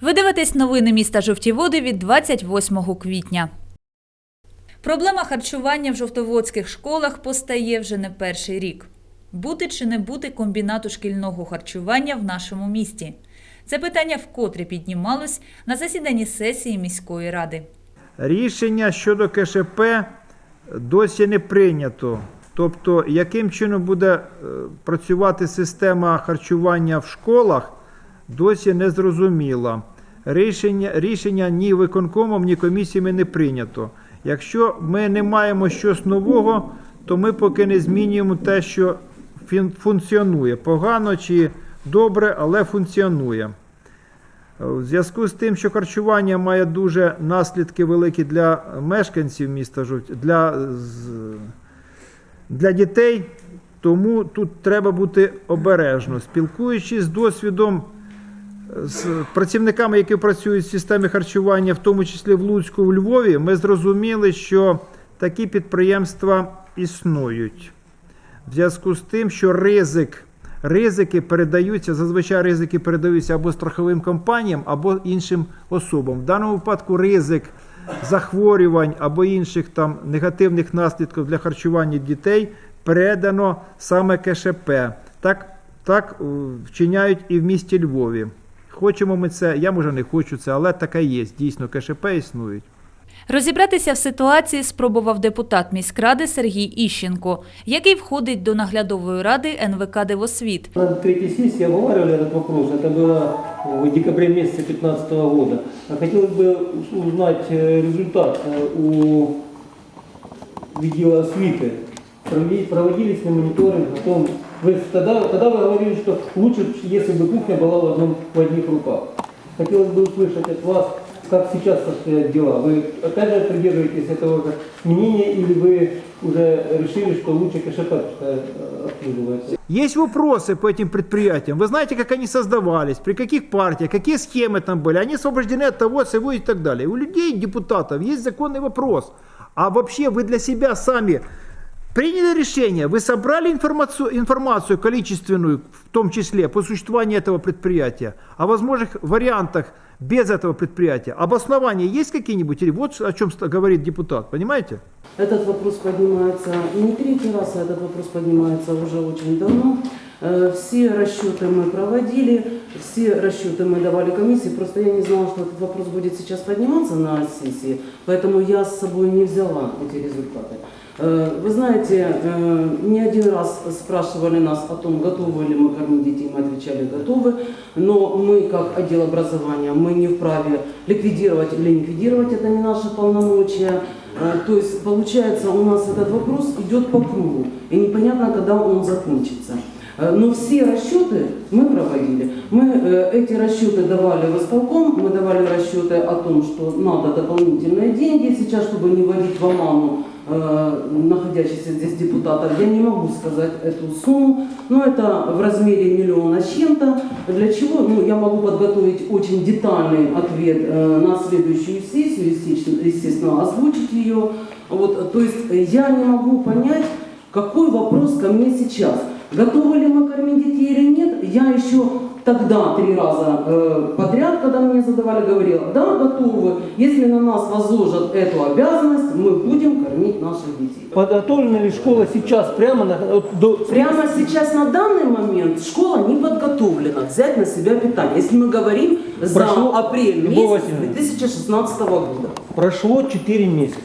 Ви дивитесь новини міста Жовті Води від 28 квітня. Проблема харчування в жовтоводських школах постає вже не перший рік. Бути чи не бути комбінату шкільного харчування в нашому місті? Це питання вкотре піднімалось на засіданні сесії міської ради. Рішення щодо КШП досі не прийнято. Тобто, яким чином буде е, працювати система харчування в школах, досі не зрозуміло. Рішення, рішення ні виконкомом, ні комісіями не прийнято. Якщо ми не маємо щось нового, то ми поки не змінюємо те, що функціонує. Погано чи добре, але функціонує. У зв'язку з тим, що харчування має дуже наслідки великі для мешканців міста Жовті, для, для дітей, тому тут треба бути обережно. Спілкуючись з досвідом з працівниками, які працюють в системі харчування, в тому числі в Луцьку, в Львові, ми зрозуміли, що такі підприємства існують. В зв'язку з тим, що ризик, ризики передаються, зазвичай ризики передаються або страховим компаніям, або іншим особам. В даному випадку ризик захворювань або інших там негативних наслідків для харчування дітей передано саме КШП. Так, так е, вчиняють і в місті Львові. Хочемо ми це, я може не хочу це, але таке є. Дійсно, КШП існують. Розібратися в ситуації спробував депутат міськради Сергій Іщенко, який входить до наглядової ради НВК Дивосвіт. На третьей сессии обговаривали этот вопрос. Это было в декабре месяце 2015 года. А хотелось бы узнать э, результат э, у видео освиты. Провели- Проводились ли мониторинг о том, вы тогда, тогда вы говорили, что лучше, если бы кухня была в, одном, в одних руках. Хотелось бы услышать от вас, как сейчас состоят дела. Вы опять же придерживаетесь этого как мнения или вы уже решили, что лучше пускай, э, обслуживается? Есть вопросы по этим предприятиям. Вы знаете, как они создавались, при каких партиях, какие схемы там были. Они освобождены от того, всего и так далее. У людей, депутатов, есть законный вопрос. А вообще вы для себя сами приняли решение, вы собрали информацию, информацию количественную, в том числе по существованию этого предприятия, о возможных вариантах без этого предприятия. Обоснования есть какие-нибудь? Или вот о чем говорит депутат, понимаете? Этот вопрос поднимается не третий раз, а этот вопрос поднимается уже очень давно. Э, Все расчеты мы проводили, все расчеты мы давали комиссии, просто я не знала, что этот вопрос будет сейчас подниматься на сессии, поэтому я с собой не взяла эти результаты. Э, Вы знаете, э, не один раз спрашивали нас о том, готовы ли мы кормить детей, мы отвечали готовы, но мы как отдел образования, мы не вправе ликвидировать или ликвидировать, это не наши полномочия. Э, То есть получается у нас этот вопрос идет по кругу, и непонятно, когда он закончится. Но все расчеты мы проводили. Мы эти расчеты давали в исполком, мы давали расчеты о том, что надо дополнительные деньги сейчас, чтобы не вводить в оману э, находящихся здесь депутатов. Я не могу сказать эту сумму, но это в размере миллиона с чем-то. Для чего? Ну, я могу подготовить очень детальный ответ э, на следующую сессию, естественно, естественно, озвучить ее. Вот, то есть я не могу понять, какой вопрос ко мне сейчас. Готовы ли мы кормить детей или нет? Я еще тогда три раза э, подряд, когда мне задавали, говорила, да, готовы. Если на нас возложат эту обязанность, мы будем кормить наших детей. Подготовлена ли школа сейчас прямо на, вот до, Прямо сейчас на данный момент школа не подготовлена взять на себя питание, если мы говорим за Прошло- апрель месяц Васильевна. 2016 года. прошло 4 месяца.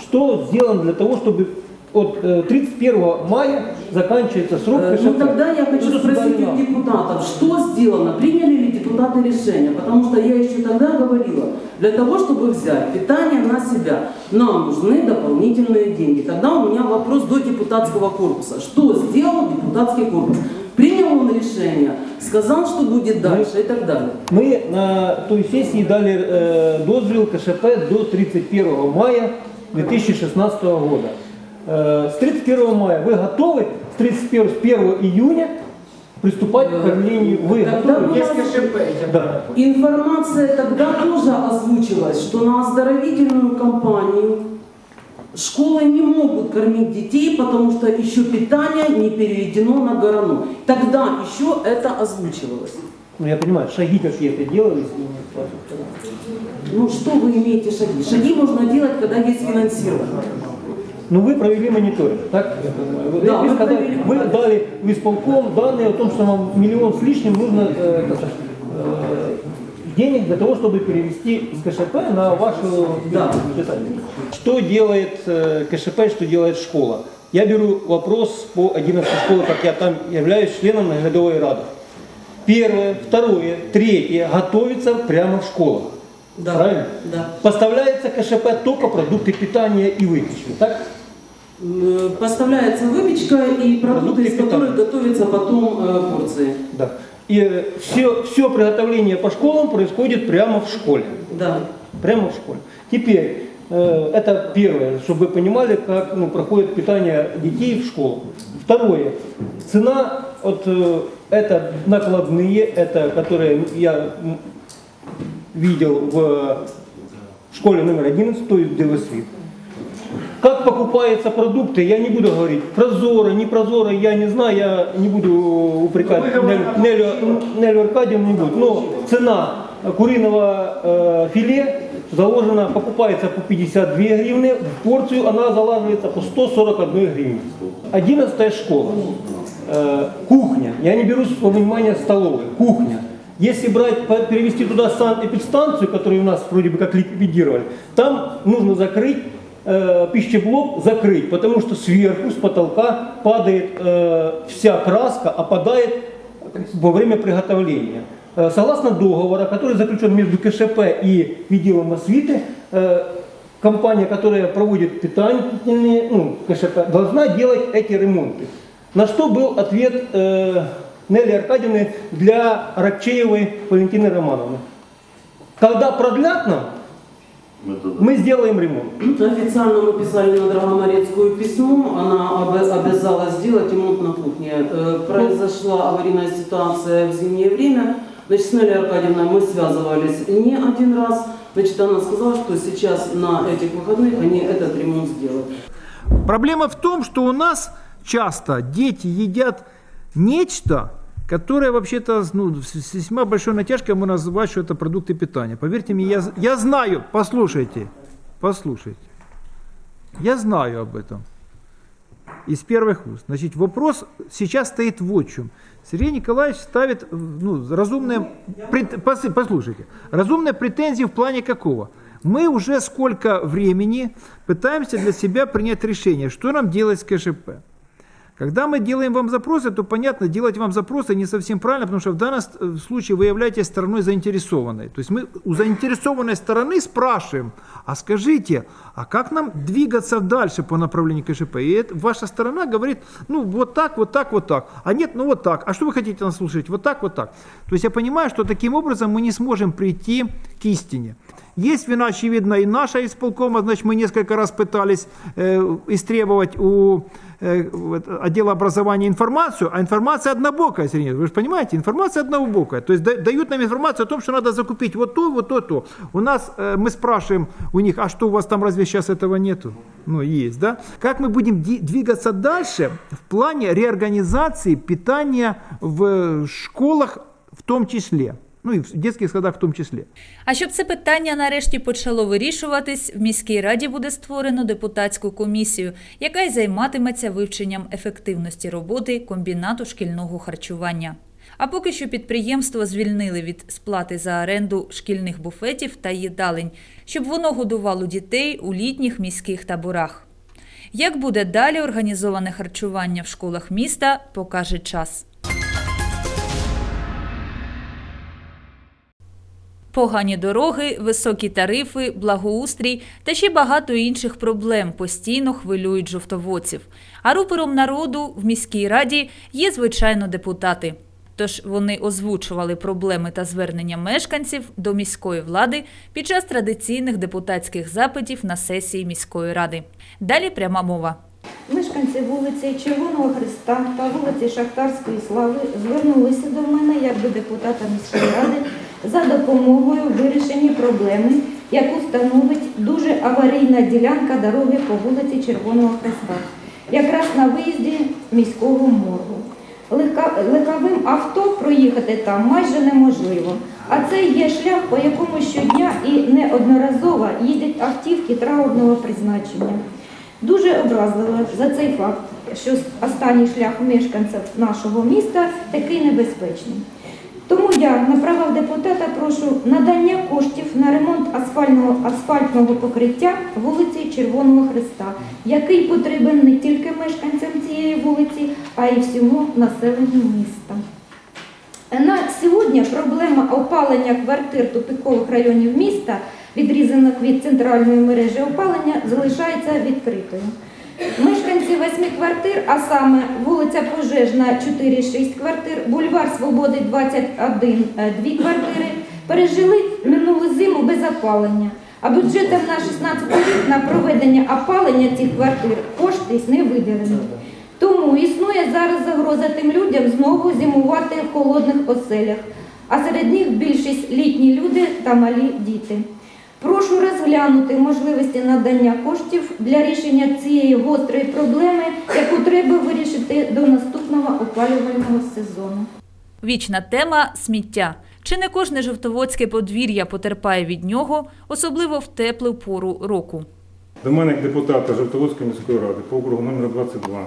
Что сделано для того, чтобы от э, 31 мая заканчивается срок Э? Ну тогда я хочу спросить у депутатов, что сделано, приняли ли депутаты решение? Потому что я еще тогда говорила, для того, чтобы взять питание на себя, нам нужны дополнительные деньги. Тогда у меня вопрос до депутатского корпуса. Что сделал депутатский корпус? Принял он решение, сказал, что будет дальше и так далее. Мы на той сессии дали э, дозвіл КШП до 31 мая 2016 года. Э, с 31 мая вы готовы? С 31 с 1 июня приступать к кормлению? Вы Когда готовы? была Да. Информация тогда тоже озвучилась, что на оздоровительную кампанию школы не могут кормить детей, потому что еще питание не переведено на горану. Тогда еще это озвучивалось. Ну, я понимаю, шаги какие-то делались. и нет ваших шагов. Ну что вы имеете шаги? Шаги можно делать, когда есть финансирование. Ну, вы провели мониторинг, так? я понимаю? Вы, Да, вы мы сказали- провели вы дали в исполком данные о том, что вам миллион с лишним нужно э, это, э, денег для того, чтобы перевести из КШП на вашу Да. бюджет. Что делает э, КШП, что делает школа? Я беру вопрос по 11 школе, как я там являюсь членом наглядовой рады. Первое, второе, третье готовится прямо в школах. Да. Правильно? Да. Поставляется КШП только продукты питания и выпечки, так? Э, Поставляется выпечка и продукты, из которых готовятся потом э, порции. Да. И все, все приготовление по школам происходит прямо в школе. Да. Прямо в школе. Теперь, э, это первое, чтобы вы понимали, как ну, проходит питание детей в школах. Второе, цена, вот это накладные, это которые я видел в школе номер 11, то есть Делосвит. Как покупаются продукты, я не буду говорить. Прозоро, не прозоро, я не знаю, я не буду упрекать Нелю, Нелю, Нелю Аркадьевну, не буду. Но цена куриного э, филе заложена, покупается по 52 гривны, в порцию она залаживается по 141 гривне. 11 школа, Э, кухня, я не беру во внимание столовой, кухня. Если брать, по- перевести туда санэпидстанцию, которую у нас вроде бы как ликвидировали, там нужно закрыть э, пищеблок, закрыть, потому что сверху, с потолка падает э, вся краска, опадает во время приготовления. Э, Согласно договора, который заключен между КШП и відділом освіти, э, компания, которая проводит питательные, ну, КШП, должна делать эти ремонты. На что был ответ э, Нелли Аркадьевны для Ракчеевой Валентины Романовны. Когда продлят нам, мы сделаем ремонт. Официально мы писали на Драгоморецкую письмо, она обязалась сделать ремонт на кухне. Э, Произошла аварийная ситуация в зимнее время. Значит, с Нелли Аркадьевной мы связывались не один раз. Значит, она сказала, что сейчас на этих выходных они этот ремонт сделают. Проблема в том, что у нас часто дети едят нечто, которое вообще-то ну, с весьма большой натяжкой мы называть, что это продукты питания. Поверьте мне, я, я знаю, послушайте, послушайте, я знаю об этом из первых уст. Значит, вопрос сейчас стоит вот в чем. Сергей Николаевич ставит ну, разумные, пос- послушайте, разумные претензии в плане какого? Мы уже сколько времени пытаемся для себя принять решение, что нам делать с КШП. Когда мы делаем вам запросы, то понятно, делать вам запросы не совсем правильно, потому что в данном э, случае вы являетесь стороной заинтересованной. То есть мы у заинтересованной стороны спрашиваем, а скажите, а как нам двигаться дальше по направлению КШП? И это- ваша сторона говорит, ну вот так, вот так, вот так. А нет, ну вот так. А что вы хотите нас слушать? Вот так, вот так. То есть я понимаю, что таким образом мы не сможем прийти к истине. Есть вина, очевидно, и наша исполкома, значит, мы несколько раз пытались э, истребовать у отдела образования информацию, а информация однобокая, Сергей, вы же понимаете, информация однобокая. То есть да- дают нам информацию о том, что надо закупить вот то, вот то, то. У нас, э, мы спрашиваем у них, а что у вас там разве сейчас этого нету? Ну, есть, да? Как мы будем двигаться дальше в плане реорганизации питания в школах в том числе? Ну и в детских садах в том числе. А щоб це питання нарешті почало вирішуватись, в міській раді буде створено депутатську комісію, яка й займатиметься вивченням ефективності роботи комбінату шкільного харчування. А поки що підприємство звільнили від сплати за оренду шкільних буфетів та їдалень, щоб воно годувало дітей у літніх міських таборах. Як буде далі організоване харчування в школах міста, покаже час. Погані дороги, високі тарифи, благоустрій та ще багато інших проблем постійно хвилюють жовтоводців. А рупором народу в міській раді є, звичайно, депутати. Тож вони озвучували проблеми та звернення мешканців до міської влади під час традиційних депутатських запитів на сесії міської ради. Далі пряма мова. Мешканці вулиці Червоного Христа та вулиці Шахтарської Слави звернулися до мене як до депутата міської ради за допомогою в вирішенні проблеми, яку становить дуже аварійна ділянка дороги по вулиці Червоного Христа, якраз на виїзді міського моргу. легковим авто проїхати там майже неможливо. А це є шлях, по якому щодня і неодноразово їдуть автівки траурного призначення. Дуже образливо за цей факт, що останній шлях мешканців нашого міста такий небезпечний. Тому я на правах депутата прошу надання коштів на ремонт асфальтного, асфальтного покриття вулиці Червоного Христа, який потрібен не тільки мешканцям цієї вулиці, а й всьому населенню міста. На сьогодні проблема опалення квартир тупикових районів міста, відрізаних від центральної мережі опалення, залишається відкритою. Мешканці восьми квартир, а саме вулиця Пожежна 4-6 квартир, бульвар Свободи 21 е, дві квартири, пережили минулу зиму без опалення. А бюджетом на 16 рік на проведення опалення цих квартир кошти не виділені. Тому існує зараз загроза тим людям знову зимувати в холодних оселях, а серед них більшість літні люди та малі діти. Прошу розглянути можливості надання коштів для рішення цієї гострої проблеми, яку треба вирішити до наступного опалювального сезону. Вічна тема сміття. Чи не кожне жовтоводське подвір'я потерпає від нього, особливо в теплу пору року. До мене як депутата Жовтоводської міської ради по округу номер 22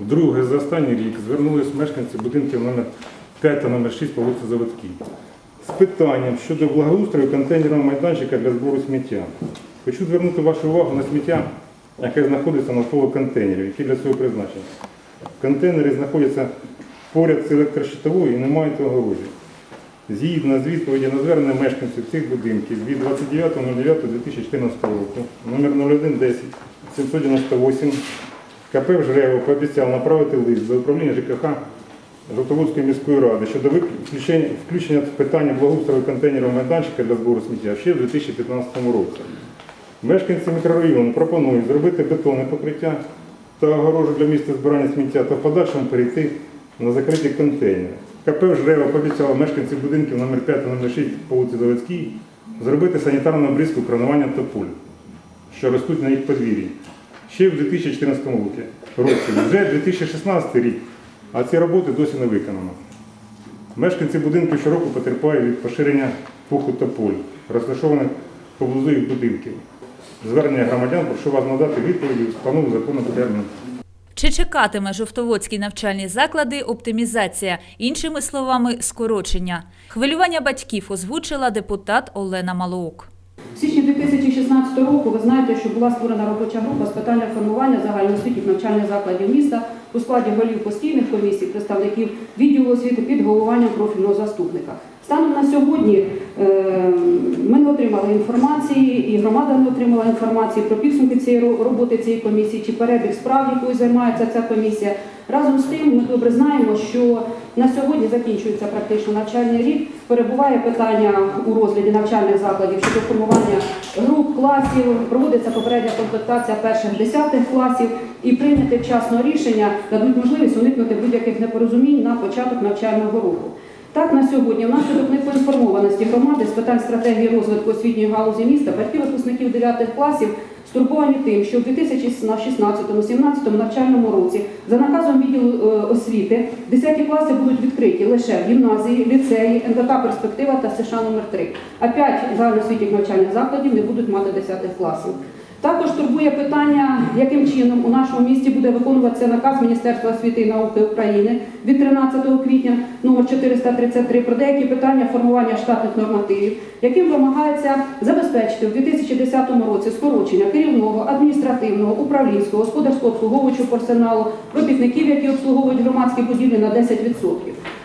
вдруге за останній рік звернулись мешканці будинків номер 5 та номер 6 по вулиці Заводській з питанням щодо благоустрою контейнерного майданчика для збору сміття. Хочу звернути вашу увагу на сміття, яке знаходиться навколо контейнерів, які для цього призначені. Контейнери знаходяться поряд з електрощитовою і не мають огорожі. Згідно з відповіді на звернення мешканців цих будинків від 29.09.2014 року, номер 0110 798, КП «Жрево» пообіцяв направити лист до управління ЖКХ Жовтоводської міської ради щодо включення, питання благоустрою контейнерного майданчика для збору сміття ще в 2015 році. Мешканці мікрорайону пропонують зробити бетонне покриття та огорожу для місця збирання сміття та в подальшому перейти на закриті контейнери. КП «Жрево» пообіцяло мешканців будинків номер 5 та номер 6 по вулиці Заводській зробити санітарну обрізку кронування тополь, що ростуть на їх подвір'ї. Ще в 2014 році. році. Вже 2016 рік, а ці роботи досі не виконано. Мешканці будинку щороку потерпають від поширення пуху тополь, розташованих поблизу їх будинків. Звернення громадян прошу вас надати відповіді в встановлений законом термін. Чи чекатиме жовтоводські навчальні заклади оптимізація, іншими словами, скорочення? Хвилювання батьків озвучила депутат Олена Малоук. В січні 2016 року ви знаєте, що була створена робоча група з питання формування загальноосвітніх навчальних закладів міста у складі голів постійних комісій, представників відділу освіти під головуванням профільного заступника. Станом на сьогодні е, ми не отримали інформації, і громада не отримала інформації про підсумки цієї роботи цієї комісії чи перебіг справ, якою займається ця комісія. Разом з тим, ми добре знаємо, що на сьогодні закінчується практично навчальний рік. Перебуває питання у розгляді навчальних закладів щодо формування груп, класів, проводиться попередня комплектація перших десятих класів і прийняти вчасно рішення дадуть можливість уникнути будь-яких непорозумінь на початок навчального року. Так, на сьогодні, внаслідок непоінформованості громади з питань стратегії розвитку освітньої галузі міста, батьки випускників 9 класів стурбовані тим, що в 2016-2017 навчальному році за наказом відділу е, освіти 10 класи будуть відкриті лише в гімназії, ліцеї, НВК «Перспектива» та США номер 3 а 5 загальноосвітніх навчальних закладів не будуть мати 10 класів. Також турбує питання, яким чином у нашому місті буде виконуватися наказ Міністерства освіти і науки України від 13 квітня номер 433 про деякі питання формування штатних нормативів, яким вимагається забезпечити в 2010 році скорочення керівного, адміністративного, управлінського, господарського обслуговуючого персоналу, робітників, які обслуговують громадські будівлі на 10%.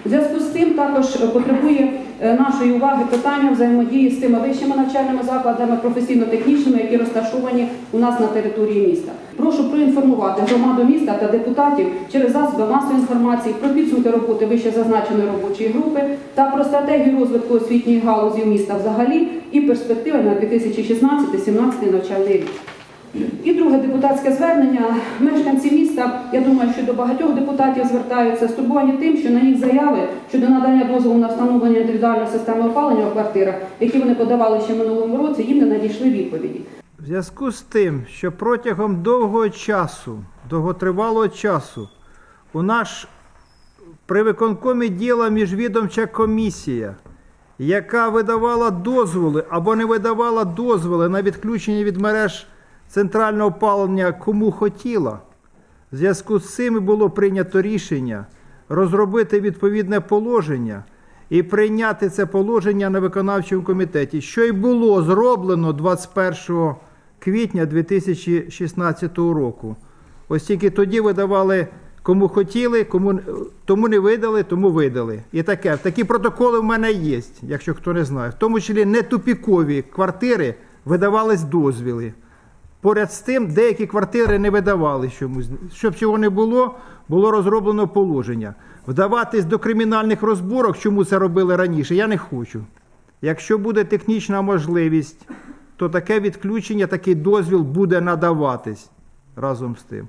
У зв'язку з цим також потребує е, нашої уваги питання взаємодії з тими вищими навчальними закладами професійно-технічними, які розташовані у нас на території міста. Прошу проінформувати громаду міста та депутатів через засоби масової інформації про підсумки роботи вище зазначеної робочої групи та про стратегію розвитку освітньої галузі міста взагалі і перспективи на 2016-2017 навчальний рік. І друге депутатське звернення. Мешканці міста, я думаю, що до багатьох депутатів звертаються стурбовані тим, що на їх заяви щодо надання дозволу на встановлення індивідуальної системи опалення у квартирах, які вони подавали ще минулому році, їм не надійшли відповіді. В зв'язку з тим, що протягом довгого часу, довготривалого часу, у наш При виконкомі діла міжвідомча комісія, яка видавала дозволи або не видавала дозволи на відключення від мереж центрального опалення кому хотіла. В зв'язку з цим було прийнято рішення розробити відповідне положення і прийняти це положення на виконавчому комітеті, що й було зроблено 21 квітня 2016 року. Ось тільки тоді видавали кому хотіли, кому тому не видали, тому видали. І таке. Такі протоколи в мене є, якщо хто не знає. В тому числі не тупікові квартири видавались дозвіли. Поряд з тим, деякі квартири не видавали чомусь. Щоб цього не було, було розроблено положення. Вдаватись до кримінальних розборок, чому це робили раніше, я не хочу. Якщо буде технічна можливість, то таке відключення, такий дозвіл буде надаватись разом з тим.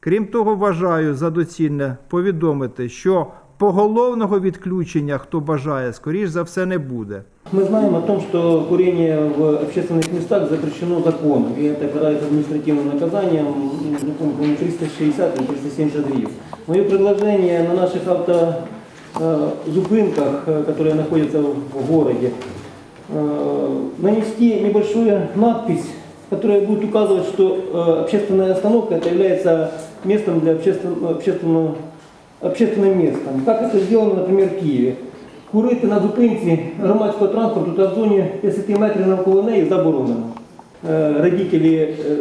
Крім того, вважаю за доцільне повідомити, що поголовного відключення, хто бажає, скоріш за все, не буде. Мы знаем о том, что курение в общественных местах запрещено законом, и это карается административным наказанием, не помню, по-моему, 360 или 370 гривен. Мое предложение на наших автозупинках, э, которые находятся в городе, э, нанести небольшую надпись, которая будет указывать, что э, общественная остановка это является местом для общественного, общественного, общественным местом. Как это сделано, например, в Киеве. Курити на зупинці громадського транспорту та в зоні 50 метрів навколо неї заборонено. Э, Родители, э,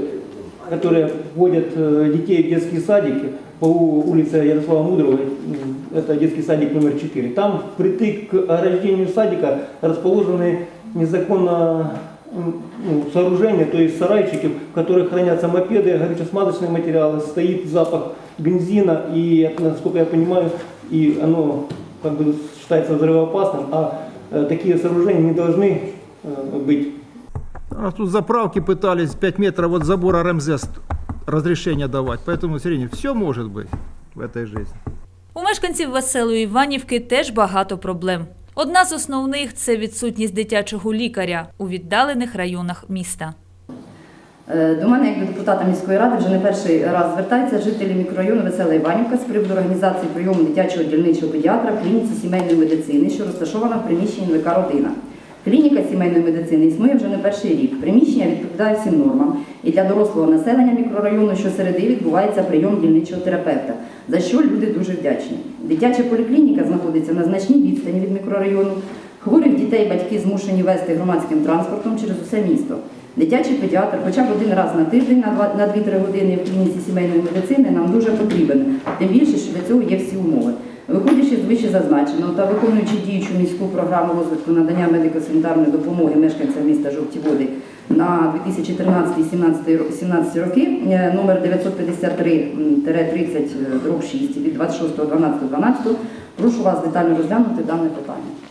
которые водят э, детей в детские садики по у- улице Ярослава Мудрого, м, это детский садик номер 4, там впритык к ограждению садика расположены незаконно м, ну, сооружения, то есть сарайчики, в которых хранятся мопеды, горюче-смазочные материалы, стоит запах бензина, и, насколько я понимаю, и оно как бы считается взрывоопасным, а э, такие сооружения не должны э, быть. У нас тут заправки пытались 5 метров от забора РМЗ разрешение давать. Поэтому, Сергей, все может быть в этой жизни. У мешканців Веселої Іванівки теж багато проблем. Одна з основних це відсутність дитячого лікаря у віддалених районах міста. Е, До мене, як до депутата міської ради, вже не перший раз звертаються жителі мікрорайону Весела Іванівка з приводу організації прийому дитячого дільничого педіатра в клініці сімейної медицини, що розташована в приміщенні НВК Родина. Клініка сімейної медицини існує вже не перший рік. Приміщення відповідає всім нормам. І для дорослого населення мікрорайону щосереди відбувається прийом дільничого терапевта, за що люди дуже вдячні. Дитяча поліклініка знаходиться на значній відстані від мікрорайону. Хворих дітей батьки змушені вести громадським транспортом через усе місто. Дитячий педіатр хоча б один раз на тиждень на 2-3 години в клініці сімейної медицини нам дуже потрібен, тим більше, що для цього є всі умови. Виходячи з вище зазначеного та виконуючи діючу міську програму розвитку надання медико-санітарної допомоги мешканцям міста Жовті Води на 2013-2017 роки, е, номер 953-30-6 від 26.12.12, прошу вас детально розглянути дане питання.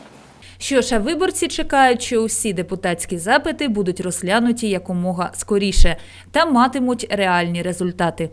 Що ж, виборці чекають, що усі депутатські запити будуть розглянуті якомога скоріше та матимуть реальні результати.